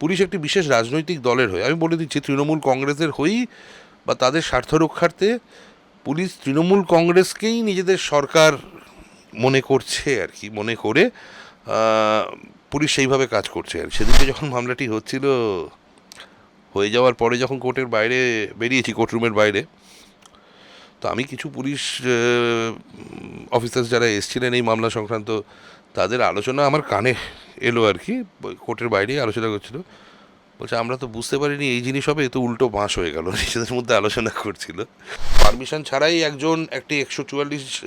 Police একটি বিশেষ রাজনৈতিক দলের হয়ে, আমি বলে দিচ্ছি তৃণমূল কংগ্রেসের হয়েই বা তাদের স্বার্থ রক্ষার্থে পুলিশ তৃণমূল কংগ্রেসকেই নিজেদের সরকার মনে করছে আর কি, মনে করে পুলিশ সেইভাবে কাজ করছে আর সেদিকে যখন মামলাটি হচ্ছিল, হয়ে যাওয়ার পরে যখন কোর্টের বাইরে বেরিয়েছি, কোর্টরুমের বাইরে, তো আমি কিছু পুলিশ অফিসার্স যারা এসেছিলেন এই মামলা সংক্রান্ত, তাদের আলোচনা আমার কানে এলো আর কি, কোর্টের বাইরেই আলোচনা করছিল। বলছে, আমরা তো বুঝতে পারিনি এই জিনিস হবে, এ তো উল্টো বাঁশ হয়ে গেল। নিজেদের মধ্যে আলোচনা করছিল। পারমিশন ছাড়াই একজন একটি একশো চুয়াল্লিশ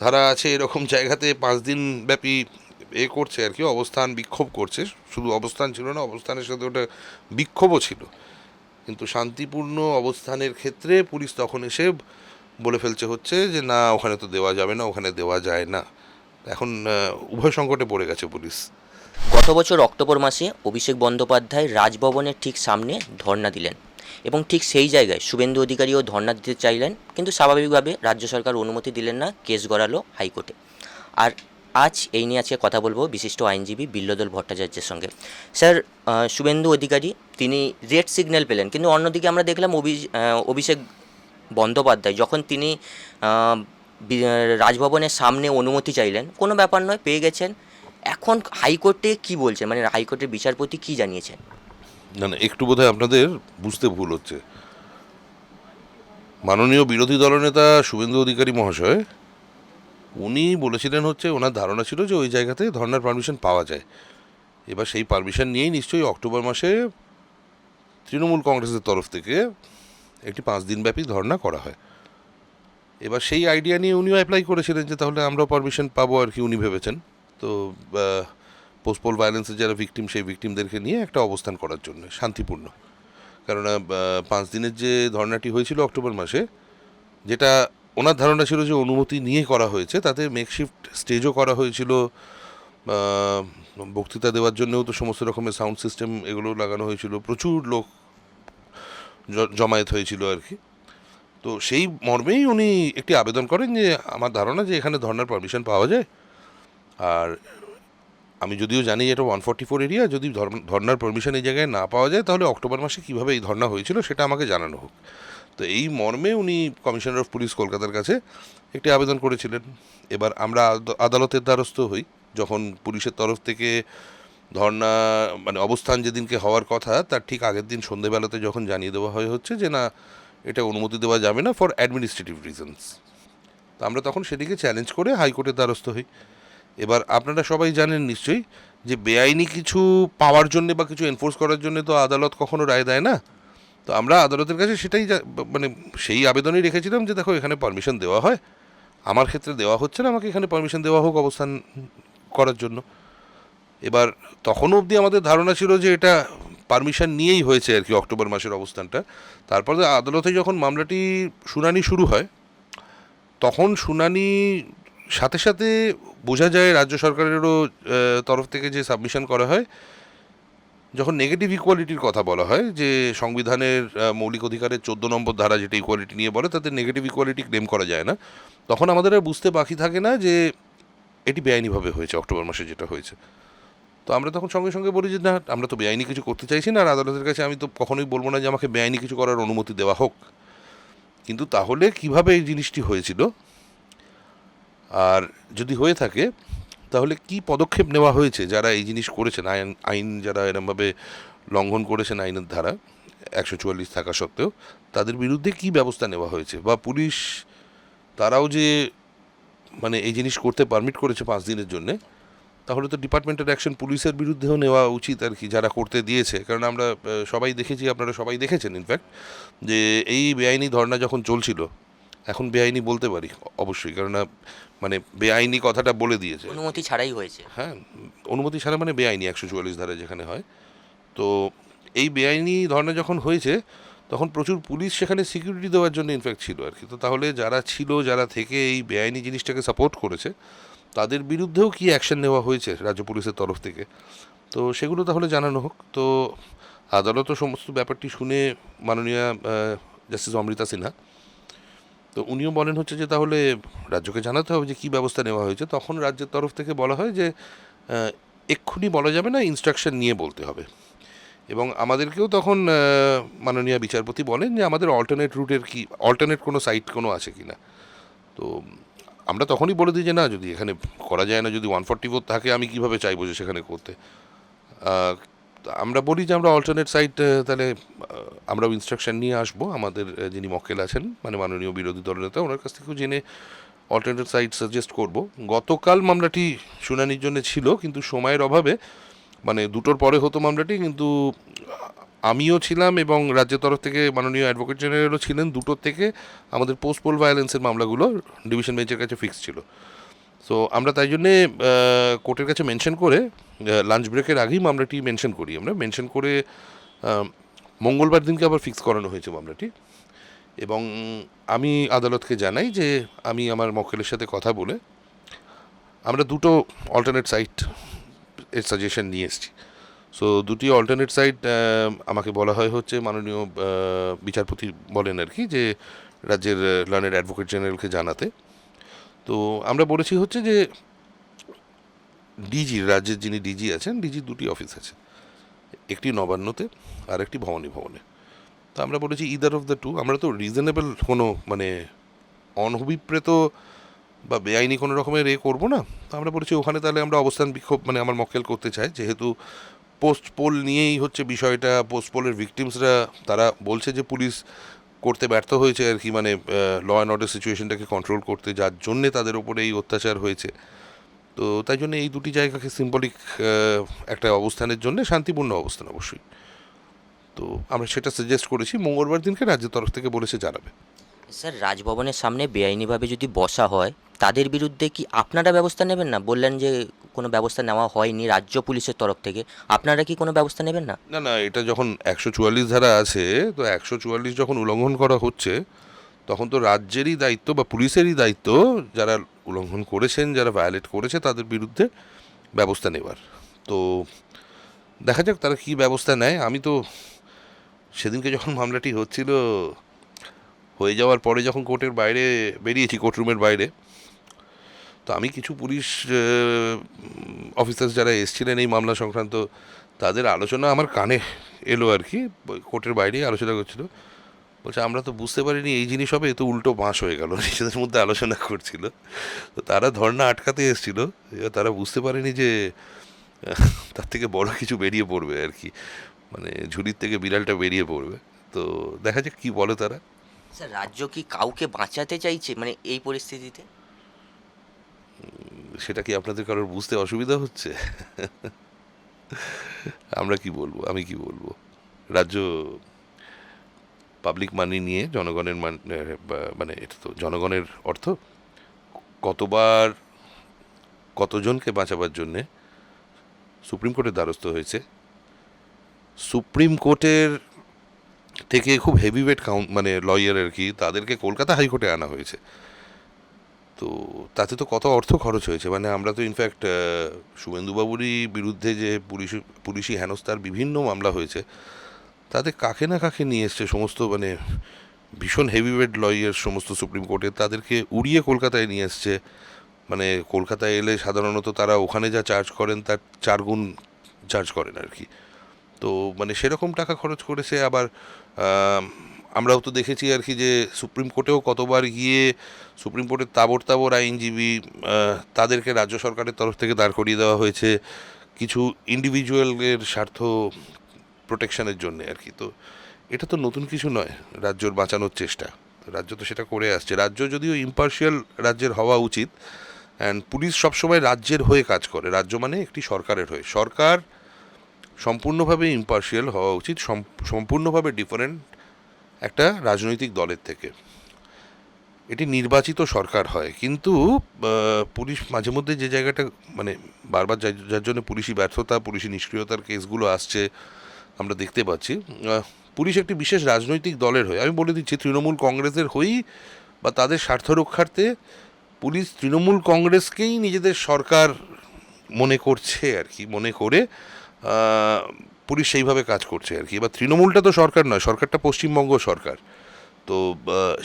ধারা আছে এরকম জায়গাতে পাঁচ দিন ব্যাপী এ করছে আর কি, অবস্থান বিক্ষোভ করছে। শুধু অবস্থান ছিল না, অবস্থানের সাথে ওটা বিক্ষোভও ছিল। কিন্তু শান্তিপূর্ণ অবস্থানের ক্ষেত্রে পুলিশ তখন এসে বলে ফেলছে হচ্ছে যে, না, ওখানে তো দেওয়া যাবে না, ওখানে দেওয়া যায় না। এখন উভয় সংকটে পড়ে গেছে পুলিশ। গত বছর অক্টোবর মাসে অভিষেক বন্দ্যোপাধ্যায় রাজভবনের ঠিক সামনে ধর্ণা দিলেন এবং ঠিক সেই জায়গায় শুভেন্দু অধিকারীও ধর্ণা দিতে চাইলেন, কিন্তু স্বাভাবিকভাবে রাজ্য সরকার অনুমতি দিলেন না কেস গড়ালো হাইকোর্টে। আর আজ এই নিয়ে আজকে কথা বলব বিশিষ্ট আইনজীবী বিল্লদল ভট্টাচার্যের সঙ্গে। স্যার শুভেন্দু অধিকারী, তিনি রেড সিগন্যাল পেলেন, কিন্তু অন্যদিকে আমরা দেখলাম অভি- অভিষেক বন্দ্যোপাধ্যায়, যখন তিনি রাজভবনের সামনে অনুমতি চাইলেন। কোনো ব্যাপার নয়, পেয়ে গেছেন। এখন হাইকোর্টে কি বলছেন? মানে হাইকোর্টের বিচারপতি কি জানিয়েছেন? না না, একটু বোধহয় আপনাদের বুঝতে ভুল হচ্ছে। মাননীয় বিরোধী দলনেতা শুভেন্দু অধিকারী মহাশয়, উনি বলেছিলেন হচ্ছে, ওনার ধারণা ছিল যে ওই জায়গাতে ধর্নার পারমিশন পাওয়া যায়। এবার সেই পারমিশন নিয়েই নিশ্চয়ই অক্টোবর মাসে তৃণমূল কংগ্রেসের তরফ থেকে একটি পাঁচ দিনব্যাপী ধর্না করা হয়। এবার সেই আইডিয়া নিয়ে উনিও অ্যাপ্লাই করেছিলেন যে তাহলে আমরাও পারমিশন পাবো আর কি উনি ভেবেছেন। তো পোস্টপোল ভায়োলেন্সের যারা ভিকটিম সেই ভিকটিমদেরকে নিয়ে একটা অবস্থান করার জন্য, শান্তিপূর্ণ। কেননা পাঁচ দিনের যে ধর্নাটি হয়েছিল অক্টোবর মাসে, যেটা ওনার ধারণা ছিল যে অনুমতি নিয়ে করা হয়েছে, তাতে মেকশিফট স্টেজও করা হয়েছিল। বক্তৃতা দেওয়ার জন্যও তো সমস্ত রকমের সাউন্ড সিস্টেম এগুলো লাগানো হয়েছিল। প্রচুর লোক জমায়েত হয়েছিল আর কি। তো সেই মর্মেই উনি একটি আবেদন করেন যে, আমার ধারণা যে এখানে ধর্নার পারমিশন পাওয়া যায়। আর আমি যদিও জানি এটা ওয়ান ফর্টি ফোর এরিয়া যদি ধর্নার পারমিশন এই জায়গায় না পাওয়া যায়, তাহলে অক্টোবর মাসে কীভাবে এই ধর্না হয়েছিল সেটা আমাকে জানানো হোক। তো এই মর্মে উনি কমিশনার অফ পুলিশ কলকাতার কাছে একটি আবেদন করেছিলেন। এবার আমরা আদালতের দ্বারস্থ হই, যখন পুলিশের তরফ থেকে ধর্না মানে অবস্থান যেদিনকে হওয়ার কথা, তার ঠিক আগের দিন সন্ধেবেলাতে যখন জানিয়ে দেওয়া হয় হচ্ছে যে, না এটা অনুমতি দেওয়া যাবে না ফর অ্যাডমিনিস্ট্রেটিভ রিজনস তো আমরা তখন সেদিকে চ্যালেঞ্জ করে হাইকোর্টের দ্বারস্থ হই। এবার আপনারা সবাই জানেন নিশ্চয়ই যে বেআইনি কিছু পাওয়ার জন্য বা কিছু এনফোর্স করার জন্য তো আদালত কখনো রায় দেয় না। তো আমরা আদালতের কাছে সেটাই মানে সেই আবেদনই রেখেছিলাম যে দেখো এখানে পারমিশন দেওয়া হয়। আমার ক্ষেত্রে দেওয়া হচ্ছে না, আমাকে এখানে পারমিশন দেওয়া হোক অবস্থান করার জন্য। এবার তখন অবধি আমাদের ধারণা ছিল যে এটা পারমিশন নিয়েই হয়েছে আর কি অক্টোবর মাসের অবস্থানটা। তারপরে আদালতে যখন মামলাটি শুনানি শুরু হয়, তখন শুনানি সাথে সাথে বোঝা যায় রাজ্য সরকারেরও তরফ থেকে যে সাবমিশন করা হয়, যখন নেগেটিভ ইকুয়ালিটির কথা বলা হয়, যে সংবিধানের মৌলিক অধিকারের চোদ্দ নম্বর ধারা যেটা ইকুয়ালিটি নিয়ে বলে, তাতে নেগেটিভ ইকুয়ালিটি ক্লেম করা যায় না। তখন আমাদের আর বুঝতে বাকি থাকে না যে এটি বেআইনিভাবে হয়েছে, অক্টোবর মাসে যেটা হয়েছে। তো আমরা তখন সঙ্গে সঙ্গে বলি যে, না, আমরা তো বেআইনি কিছু করতে চাইছি না, আর আদালতের কাছে আমি তো কখনোই বলব না যে, আমাকে বেআইনি কিছু করার অনুমতি দেওয়া হোক। কিন্তু তাহলে কীভাবে এই জিনিসটি হয়েছিল? আর যদি হয়ে থাকে, তাহলে কি পদক্ষেপ নেওয়া হয়েছে যারা এই জিনিস করেছেন? আইন আইন যারা এরমভাবে লঙ্ঘন করেছেন আইনের ধারা, একশো চুয়াল্লিশ থাকা সত্ত্বেও, তাদের বিরুদ্ধে কি ব্যবস্থা নেওয়া হয়েছে? বা পুলিশ, তারাও যে মানে এই জিনিস করতে পারমিট করেছে পাঁচ দিনের জন্যে তাহলে তো ডিপার্টমেন্টের অ্যাকশন পুলিশের বিরুদ্ধেও নেওয়া উচিত আর কি যারা করতে দিয়েছে। কারণ আমরা সবাই দেখেছি আপনারা সবাই দেখেছেন ইনফ্যাক্ট যে এই বেআইনি ধর্না যখন চলছিল এখন বেআইনি বলতে পারি অবশ্যই। কেননা মানে বেআইনি কথাটা বলে দিয়েছে। অনুমতি ছাড়াই হয়েছে। হ্যাঁ অনুমতি ছাড়া মানে বেআইনি একশো চুয়াল্লিশ ধারা যেখানে হয়। তো এই বেআইনি ধর্না যখন হয়েছে তখন প্রচুর পুলিশ সেখানে সিকিউরিটি দেওয়ার জন্য ইনফ্যাক্ট ছিল আর কি। তো তাহলে যারা ছিল যারা থেকে এই বেআইনি জিনিসটাকে সাপোর্ট করেছে তাদের বিরুদ্ধেও কি অ্যাকশন নেওয়া হয়েছে রাজ্য পুলিশের তরফ থেকে? তো সেগুলো তাহলে জানানো হোক। তো আদালতও সমস্ত ব্যাপারটি শুনে মাননীয় জাস্টিস অমৃতা সিনহা, তো উনিও বলেন হচ্ছে যে তাহলে রাজ্যকে জানাতে হবে যে কী ব্যবস্থা নেওয়া হয়েছে। তখন রাজ্যের তরফ থেকে বলা হয় যে এক্ষুনি বলা যাবে না ইনস্ট্রাকশন নিয়ে বলতে হবে। এবং আমাদেরকেও তখন মাননীয় বিচারপতি বলেন যে আমাদের অল্টারনেট রুটের কি অল্টারনেট কোনো সাইট কোনো আছে কি না তো আমরা তখনই বলে দিই যে না, যদি এখানে করা যায় না, যদি ওয়ান ফর্টি ফোর থাকে, আমি কীভাবে চাইব যে সেখানে করতে? আমরা বলি যে আমরা অল্টারনেট সাইট তাহলে আমরাও ইনস্ট্রাকশন নিয়ে আসব। আমাদের যিনি মক্কেল আছেন মানে মাননীয় বিরোধী দলনেতা ওনার কাছ থেকেও জেনে অল্টারনেট সাইট সাজেস্ট করব। গতকাল মামলাটি শুনানির জন্য ছিল, কিন্তু সময়ের অভাবে মানে দুটোর পরে হতো মামলাটি, কিন্তু আমিও ছিলাম এবং রাজ্যের তরফ থেকে মাননীয় অ্যাডভোকেট জেনারেলও ছিলেন। দুটোর থেকে আমাদের পোস্ট পোল ভায়োলেন্সের মামলাগুলো ডিভিশন বেঞ্চের কাছে ফিক্স ছিল। সো আমরা তাই জন্যে কোর্টের কাছে মেনশন করে লাঞ্চ ব্রেকের আগেই মামলাটি মেনশন করি আমরা। মেনশন করে মঙ্গলবার দিনকে আবার ফিক্স করানো হয়েছে মামলাটি। এবং আমি আদালতকে জানাই যে, আমি আমার মক্কেলের সাথে কথা বলে আমরা দুটো অল্টারনেট সাইট এর সাজেশন নিয়ে এসেছি। সো দুটি অল্টারনেট সাইট আমাকে বলা হয় হচ্ছে মাননীয় বিচারপতি বলেন আর কি যে রাজ্যের লার্নের অ্যাডভোকেট জেনারেলকে জানাতে। তো আমরা বলেছি হচ্ছে যে ডিজি, রাজ্যের যিনি ডিজি আছেন ডিজি দুটি অফিস আছে। একটি নবান্নতে আর একটি ভবানী ভবনে। তো আমরা বলেছি ইদার অফ দ্য টু আমরা তো রিজনেবল কোনো মানে অনভিপ্রেত বা বেআইনি কোনো রকমের এ করব না। তো আমরা বলেছি ওখানে তাহলে আমরা অবস্থান বিক্ষোভ মানে আমার মক্কেল করতে চাই, যেহেতু পোস্ট পোল নিয়েই হচ্ছে বিষয়টা পোস্ট পোলের ভিকটিমসরা তারা বলছে যে পুলিশ করতে ব্যর্থ হয়েছে আর কি মানে ল অ্যান্ড অর্ডার সিচুয়েশনটাকে কন্ট্রোল করতে, যার জন্যে তাদের ওপরে এই অত্যাচার হয়েছে। তো তাই জন্য এই দুটি জায়গাকে সিম্বলিক একটা অবস্থানের জন্য শান্তিপূর্ণ অবস্থান অবশ্যই। তো আমরা সেটা সাজেস্ট করেছি, মঙ্গলবার দিনকে রাজ্যের তরফ থেকে বলেছে জানাবে। স্যার, রাজভবনের সামনে বেআইনিভাবে যদি বসা হয়, তাদের বিরুদ্ধে কি আপনারা ব্যবস্থা নেবেন না? বললেন যে কোনো ব্যবস্থা নেওয়া হয়নি রাজ্য পুলিশের তরফ থেকে। আপনারা কি কোনো ব্যবস্থা নেবেন না? না না, এটা যখন একশো চুয়াল্লিশ ধারা আছে, তো একশো চুয়াল্লিশ যখন উল্লঙ্ঘন করা হচ্ছে, তখন তো রাজ্যেরই দায়িত্ব বা পুলিশেরই দায়িত্ব যারা উল্লঙ্ঘন করেছেন, যারা ভায়োলেট করেছে, তাদের বিরুদ্ধে ব্যবস্থা নেবার। তো দেখা যাক তারা কী ব্যবস্থা নেয়। আমি তো সেদিনকে যখন মামলাটি হচ্ছিল, হয়ে যাওয়ার পরে যখন কোর্টের বাইরে বেরিয়েছি, কোর্টরুমের বাইরে তো আমি কিছু পুলিশ অফিসার্স যারা এসেছিলেন এই মামলা সংক্রান্ত, তাদের আলোচনা আমার কানে এলো আর কি, কোর্টের বাইরেই আলোচনা করছিল। বলছে, আমরা তো বুঝতে পারিনি এই জিনিস হবে তো উল্টো বাঁশ হয়ে গেল। নিজেদের মধ্যে আলোচনা করছিল। তো তারা ধর্না আটকাতে এসেছিল তারা বুঝতে পারেনি যে, তার থেকে বড় কিছু বেরিয়ে পড়বে আর কি। মানে ঝুড়ির থেকে বিড়ালটা বেরিয়ে পড়বে। তো দেখা যাক কী বলে তারা। স্যার, রাজ্য কি কাউকে বাঁচাতে চাইছে? মানে এই পরিস্থিতিতে? সেটা কি আপনাদের কারোর বুঝতে অসুবিধা হচ্ছে? আমরা কি বলব? আমি কি বলব? রাজ্য পাবলিক মানি নিয়ে জনগণের মান এটা তো জনগণের অর্থ, কতবার কতজনকে বাঁচাবার জন্যে সুপ্রিম কোর্টের দ্বারস্থ হয়েছে। সুপ্রিম কোর্টের থেকে খুব হেভিওয়েট কাউন্ট মানে লয়ার আর কি, তাদেরকে কলকাতা হাইকোর্টে আনা হয়েছে। তো তাতে তো কত অর্থ খরচ হয়েছে? মানে আমরা তো ইনফ্যাক্ট শুভেন্দুবাবুরই বিরুদ্ধে যে পুলিশ, পুলিশি হেনস্থার বিভিন্ন মামলা হয়েছে, তাতে কাকে না কাকে নিয়ে এসছে সমস্ত মানে ভীষণ হেভিওয়েট লয়ার সমস্ত সুপ্রিম কোর্টে, তাদেরকে উড়িয়ে কলকাতায় নিয়ে এসছে। মানে কলকাতায় এলে সাধারণত তারা ওখানে যা চার্জ করেন তার চার গুণ চার্জ করেন আর কি। তো মানে সেরকম টাকা খরচ করেছে, আবার আমরাও তো দেখেছি আর কি যে সুপ্রিম কোর্টেও কতবার গিয়ে সুপ্রিম কোর্টের তাবর তাবর আইনজীবী তাদেরকে রাজ্য সরকারের তরফ থেকে দাঁড় করিয়ে দেওয়া হয়েছে কিছু ইন্ডিভিজুয়ালের স্বার্থ প্রোটেকশনের জন্য আর কি। তো এটা তো নতুন কিছু নয় রাজ্যর বাঁচানোর চেষ্টা। রাজ্য তো সেটা করে আসছে। রাজ্য যদিও ইম্পার্শিয়াল রাজ্যের হওয়া উচিত অ্যান্ড পুলিশ সবসময় রাজ্যের হয়ে কাজ করে। রাজ্য মানে একটি সরকারের হয়ে। সরকার সম্পূর্ণভাবে ইম্পার্শিয়াল হওয়া উচিত সম্পূর্ণভাবে ডিফারেন্ট একটা রাজনৈতিক দলের থেকে। এটি নির্বাচিত সরকার হয়, কিন্তু পুলিশ মাঝে মধ্যে যে জায়গাটা মানে বারবার যার জন্য পুলিশি ব্যর্থতা, পুলিশি নিষ্ক্রিয়তার কেসগুলো আসছে, আমরা দেখতে পাচ্ছি। পুলিশ একটি বিশেষ রাজনৈতিক দলের হয়ে, আমি বলে দিচ্ছি তৃণমূল কংগ্রেসের হয়েই বা তাদের স্বার্থ রক্ষার্থে পুলিশ তৃণমূল কংগ্রেসকেই নিজেদের সরকার মনে করছে আর কি, মনে করে পুলিশ সেইভাবে কাজ করছে আর কি। এবার তৃণমূলটা তো সরকার নয়, সরকারটা পশ্চিমবঙ্গ সরকার। তো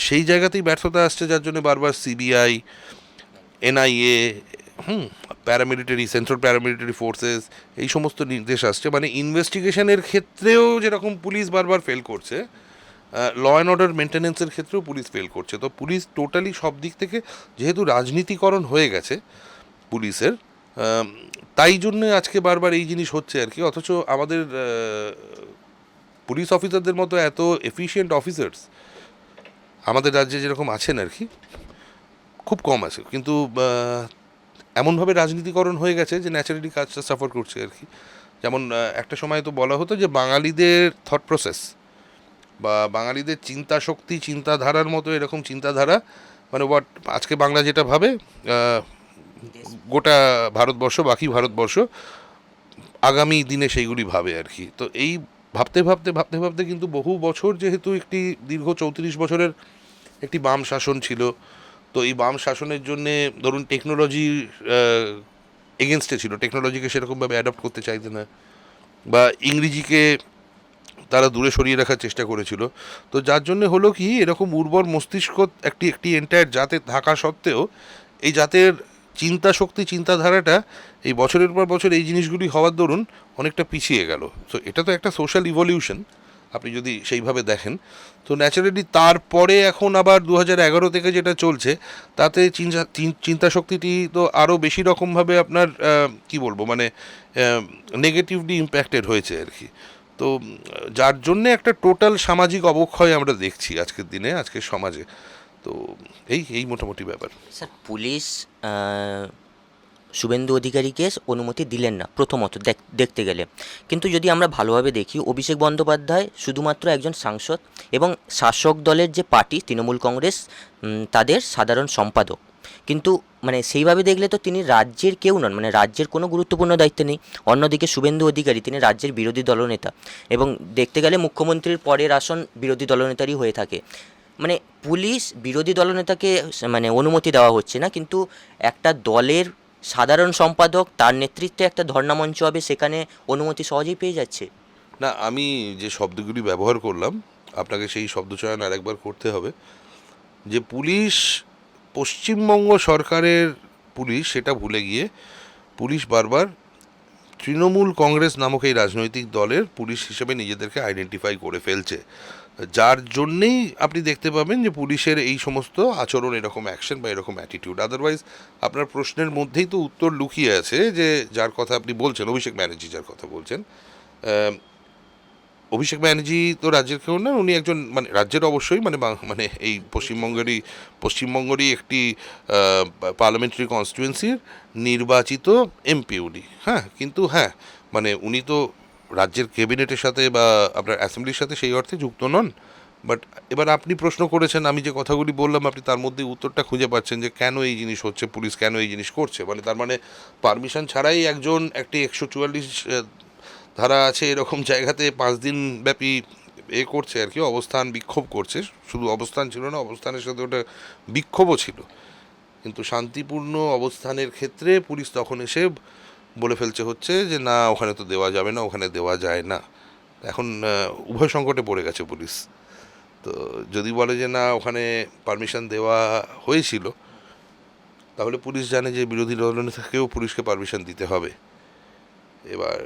সেই জায়গাতেই ব্যর্থতা আসছে যার জন্য বারবার CBI, NIA, hmm paramilitary central paramilitary forces এই সমস্ত নির্দেশ আসছে। মানে ইনভেস্টিগেশনের ক্ষেত্রেও যেরকম পুলিশ বারবার ফেল করছে ল অ্যান্ড অর্ডার মেনটেন্যান্সের ক্ষেত্রেও পুলিশ ফেল করছে। তো পুলিশ টোটালি সব দিক থেকে, যেহেতু রাজনীতিকরণ হয়ে গেছে পুলিশের তাই জন্য আজকে বারবার এই জিনিস হচ্ছে আর কি। অথচ আমাদের পুলিশ অফিসারদের মতো এত এফিশিয়েন্ট অফিসার্স আমাদের রাজ্যে যেরকম আছেন আর কি, খুব কম আছে। কিন্তু এমনভাবে রাজনীতিকরণ হয়ে গেছে যে ন্যাচারালি কাজটা সাফার করছে আর কি। যেমন একটা সময় তো বলা হতো যে বাঙালিদের থট প্রসেস বা বাঙালিদের চিন্তা শক্তি, চিন্তাধারার মতো এরকম চিন্তাধারা মানে হোয়াট আজকে বাংলা যেটা ভাবে গোটা ভারতবর্ষ, বাকি ভারতবর্ষ আগামী দিনে সেইগুলি ভাবে আর কি। তো এই ভাবতে ভাবতে ভাবতে ভাবতে কিন্তু বহু বছর যেহেতু একটি দীর্ঘ চৌত্রিশ বছরের একটি বাম শাসন ছিল, তো এই বাম শাসনের জন্যে ধরুন টেকনোলজি এগেনস্টে ছিল। টেকনোলজিকে সেরকমভাবে অ্যাডপ্ট করতে চাইতে না, বা ইংরেজিকে তারা দূরে সরিয়ে রাখার চেষ্টা করেছিল। তো যার জন্য হলো কি, এরকম উর্বর মস্তিষ্ক একটি একটি এন্টায়ার জাতে থাকা সত্ত্বেও এই জাতের চিন্তা শক্তি চিন্তাধারাটা এই বছরের পর বছর এই জিনিসগুলি হওয়ার দরুন অনেকটা পিছিয়ে গেল। তো এটা তো একটা সোশ্যাল ইভলিউশন আপনি যদি সেইভাবে দেখেন। তো ন্যাচারালি তারপরে এখন আবার দু এগারো থেকে যেটা চলছে, তাতে চিন্তা চিন্তা শক্তিটি তো আরও বেশি রকমভাবে আপনার কি বলব মানে নেগেটিভলি ইম্প্যাক্টেড হয়েছে আর কি। তো যার জন্যে একটা টোটাল সামাজিক অবক্ষয় আমরা দেখছি আজকের দিনে, আজকের সমাজে। তো এই এই মোটামুটি ব্যাপার। স্যার, পুলিশ শুভেন্দু অধিকারীকে অনুমতি দিলেন না, প্রথমত দেখ- দেখতে গেলে। কিন্তু যদি আমরা ভালোভাবে দেখি, অভিষেক বন্দ্যোপাধ্যায় শুধুমাত্র একজন সাংসদ এবং শাসক দলের যে পার্টি, তৃণমূল কংগ্রেস তাদের সাধারণ সম্পাদক। কিন্তু মানে সেইভাবে দেখলে তো তিনি রাজ্যের কেউ নন মানে রাজ্যের কোনো গুরুত্বপূর্ণ দায়িত্ব নেই। অন্যদিকে শুভেন্দু অধিকারী, তিনি রাজ্যের বিরোধী দলনেতা এবং দেখতে গেলে মুখ্যমন্ত্রীর পরের আসন বিরোধী দলনেতারই হয়ে থাকে। মানে পুলিশ, বিরোধী দলনেতাকে মানে অনুমতি দেওয়া হচ্ছে না, কিন্তু একটা দলের সাধারণ সম্পাদক তার নেতৃত্বে একটা ধর্ণামঞ্চ হবে, সেখানে অনুমতি সহজেই পেয়ে যাচ্ছে। না, আমি যে শব্দগুলি ব্যবহার করলাম, আপনাকে সেই শব্দ শব্দচয়ন আরেকবার করতে হবে। যে পুলিশ, পশ্চিমবঙ্গ সরকারের পুলিশ, সেটা ভুলে গিয়ে পুলিশ বারবার তৃণমূল কংগ্রেস নামক এই রাজনৈতিক দলের পুলিশ হিসেবে নিজেদেরকে আইডেন্টিফাই করে ফেলছে। যার জন্যেই আপনি দেখতে পাবেন যে পুলিশের এই সমস্ত আচরণ এরকম অ্যাকশন বা এরকম অ্যাটিটিউড আদারওয়াইজ আপনার প্রশ্নের মধ্যেই তো উত্তর লুকিয়ে আছে যে, যার কথা আপনি বলছেন, অভিষেক ব্যানার্জি যার কথা বলছেন অভিষেক ব্যানার্জি তো রাজ্যের কেউ না উনি একজন মানে রাজ্যের অবশ্যই মানে মানে এই পশ্চিমবঙ্গেরই পশ্চিমবঙ্গেরই একটি পার্লামেন্টারি কনস্টিটুয়েন্সির নির্বাচিত এমপি উনি হ্যাঁ কিন্তু হ্যাঁ মানে উনি তো রাজ্যের ক্যাবিনেটের সাথে বা আপনার অ্যাসেম্বলির সাথে সেই অর্থে যুক্ত নন বাট এবার আপনি প্রশ্ন করেছেন, আমি যে কথাগুলি বললাম, আপনি তার মধ্যে উত্তরটা খুঁজে পাচ্ছেন যে কেন এই জিনিস হচ্ছে, পুলিশ কেন এই জিনিস করছে মানে তার মানে পারমিশন ছাড়াই একজন একটি একশো চুয়াল্লিশ ধারা আছে এরকম জায়গাতে পাঁচ দিন ব্যাপী এ করছে আর কি, অবস্থান বিক্ষোভ করছে। শুধু অবস্থান ছিল না, অবস্থানের সাথে ওটা বিক্ষোভও ছিল। কিন্তু শান্তিপূর্ণ অবস্থানের ক্ষেত্রে পুলিশ তখন এসে বলে ফেলছে হচ্ছে যে, না, ওখানে তো দেওয়া যাবে না, ওখানে দেওয়া যায় না। এখন উভয় সংকটে পড়ে গেছে পুলিশ। তো যদি বলে যে, না, ওখানে পারমিশন দেওয়া হয়েছিল, তাহলে পুলিশ জানে যে বিরোধী দলনেতাকেও পুলিশকে পারমিশন দিতে হবে। এবার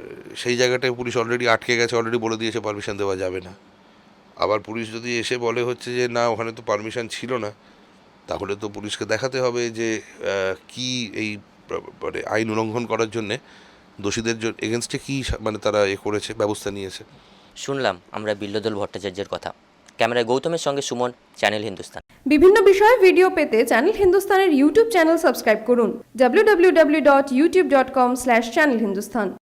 সেই জায়গাটায় পুলিশ অলরেডি আটকে গেছে অলরেডি বলে দিয়েছে পারমিশন দেওয়া যাবে না। আবার পুলিশ যদি এসে বলে হচ্ছে যে না ওখানে তো পারমিশন ছিল না তাহলে তো পুলিশকে দেখাতে হবে যে কি এই মানে আইন উল্লঙ্ঘন করার জন্যে দোষীদের এগেনস্টে কী মানে তারা এ করেছে ব্যবস্থা নিয়েছে। শুনলাম আমরা বিল্লদল ভট্টাচার্যের কথা। ক্যামেরায় গৌতমের সঙ্গে সুমন চ্যানেল হিন্দুস্তান। বিভিন্ন বিষয়ে ভিডিও পেতে চ্যানেল হিন্দুস্তানের ইউটিউব চ্যানেল সাবস্ক্রাইব করুন। www.youtube.com/channelhindustan